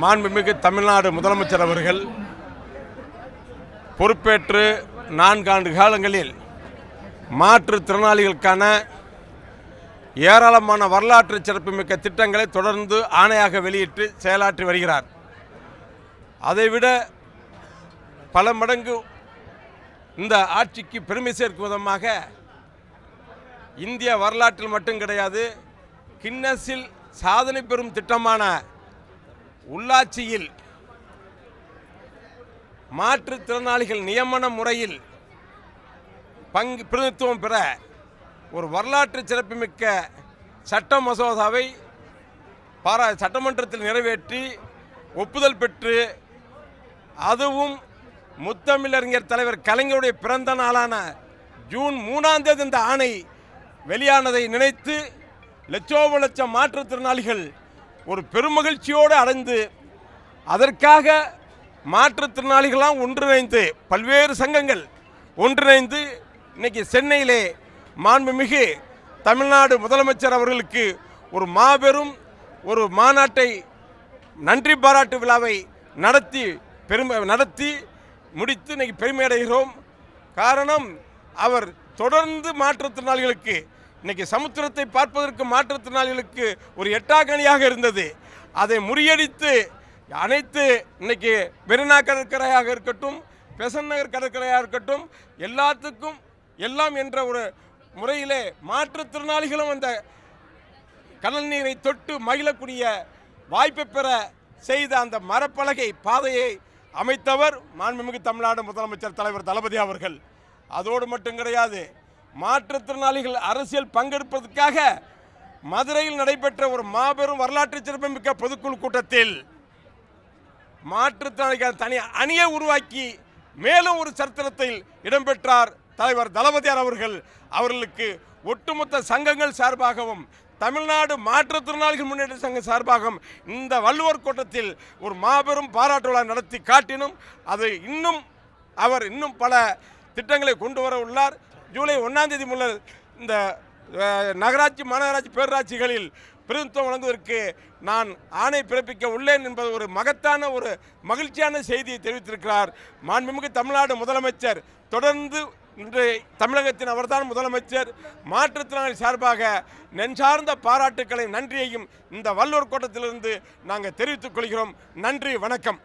மாண்புமிகு தமிழ்நாடு முதலமைச்சர் அவர்கள் பொறுப்பேற்று நான்காண்டு காலங்களில் மாற்றுத்திறனாளிகளுக்கான ஏராளமான வரலாற்று சிறப்புமிக்க திட்டங்களை தொடர்ந்து ஆணையாக வெளியிட்டு செயலாற்றி வருகிறார். அதைவிட பல மடங்கு இந்த ஆட்சிக்கு பெருமை சேர்க்கும் விதமாக இந்திய வரலாற்றில் மட்டும் கிடையாது கின்னஸில் சாதனை பெறும் திட்டமான உள்ளாட்சியில் மாற்றுத்திறனாளிகள் நியமன முறையில் பங்கு பிரதித்துவம் பெற ஒரு வரலாற்று சிறப்புமிக்க சட்ட மசோதாவை பாரா சட்டமன்றத்தில் நிறைவேற்றி ஒப்புதல் பெற்று அதுவும் முத்தமிழறிஞர் தலைவர் கலைஞருடைய பிறந்த நாளான ஜூன் மூணாம் தேதி இந்த ஆணை வெளியானதை நினைத்து லட்சோப லட்சம் மாற்றுத்திறனாளிகள் ஒரு பெருமகிழ்ச்சியோடு அடைந்து அதற்காக மாற்றுத்திறனாளிகளாம் ஒன்றிணைந்து பல்வேறு சங்கங்கள் ஒன்றிணைந்து இன்னைக்கு சென்னையிலே மாண்புமிகு தமிழ்நாடு முதலமைச்சர் அவர்களுக்கு ஒரு மாபெரும் ஒரு மாநாட்டை நன்றி பாராட்டு விழாவை நடத்தி பெருமை நடத்தி முடித்து இன்னைக்கு பெருமை அடைகிறோம். காரணம் அவர் தொடர்ந்து மாற்றுத்திறனாளிகளுக்கு இன்னைக்கு சமுத்திரத்தை பார்ப்பதற்கு மாற்றுத்திறனாளிகளுக்கு ஒரு எட்டாக்கணியாக இருந்தது. அதை முறியடித்து அனைத்து இன்னைக்கு மெரினா கடற்கரையாக இருக்கட்டும் பெசன் நகர் கடற்கரையாக இருக்கட்டும் எல்லாத்துக்கும் எல்லாம் என்ற ஒரு முறையிலே மாற்றுத்திறனாளிகளும் அந்த கடல் நீரை தொட்டு மகிழக்கூடிய வாய்ப்பை பெற செய்த அந்த மரப்பலகை பாதையை அமைத்தவர் மாண்புமிகு தமிழ்நாடு முதலமைச்சர் தலைவர் தளபதி அவர்கள். அதோடு மட்டும் கிடையாது மாற்றுத்திறனாளிகள் அரசியல் பங்கெடுப்பதற்காக மதுரையில் நடைபெற்ற ஒரு மாபெரும் வரலாற்று சிறப்புமிக்க பொதுக்குழு கூட்டத்தில் மாற்றுத்திறனாளிகள் தனி அணியை உருவாக்கி மேலும் ஒரு சரித்திரத்தில் இடம்பெற்றார் தலைவர் தளபதியார் அவர்கள். அவர்களுக்கு ஒட்டுமொத்த சங்கங்கள் சார்பாகவும் தமிழ்நாடு மாற்றுத்திறனாளிகள் முன்னேற்ற சங்கம் சார்பாகவும் இந்த வள்ளுவர் கூட்டத்தில் ஒரு மாபெரும் பாராட்டு விழா நடத்தி காட்டினும். அதை இன்னும் அவர் இன்னும் பல திட்டங்களை கொண்டு வர உள்ளார். ஜூலை ஒன்றாம் தேதி முதல் இந்த நகராட்சி மாநகராட்சி பேரூராட்சிகளில் பிரதிநிதித்துவம் வழங்குவதற்கு நான் ஆணை பிறப்பிக்க உள்ளேன் என்பது ஒரு மகத்தான ஒரு மகிழ்ச்சியான செய்தியை தெரிவித்திருக்கிறார் மாண்புமிகு தமிழ்நாடு முதலமைச்சர். தொடர்ந்து இன்று தமிழகத்தின் அவர்தான் முதலமைச்சர். மாற்றுத்திறனாளி சார்பாக நெஞ்சார்ந்த பாராட்டுக்களை நன்றியையும் இந்த வல்லூர் கோட்டத்திலிருந்து நாங்கள் தெரிவித்துக் கொள்கிறோம். நன்றி வணக்கம்.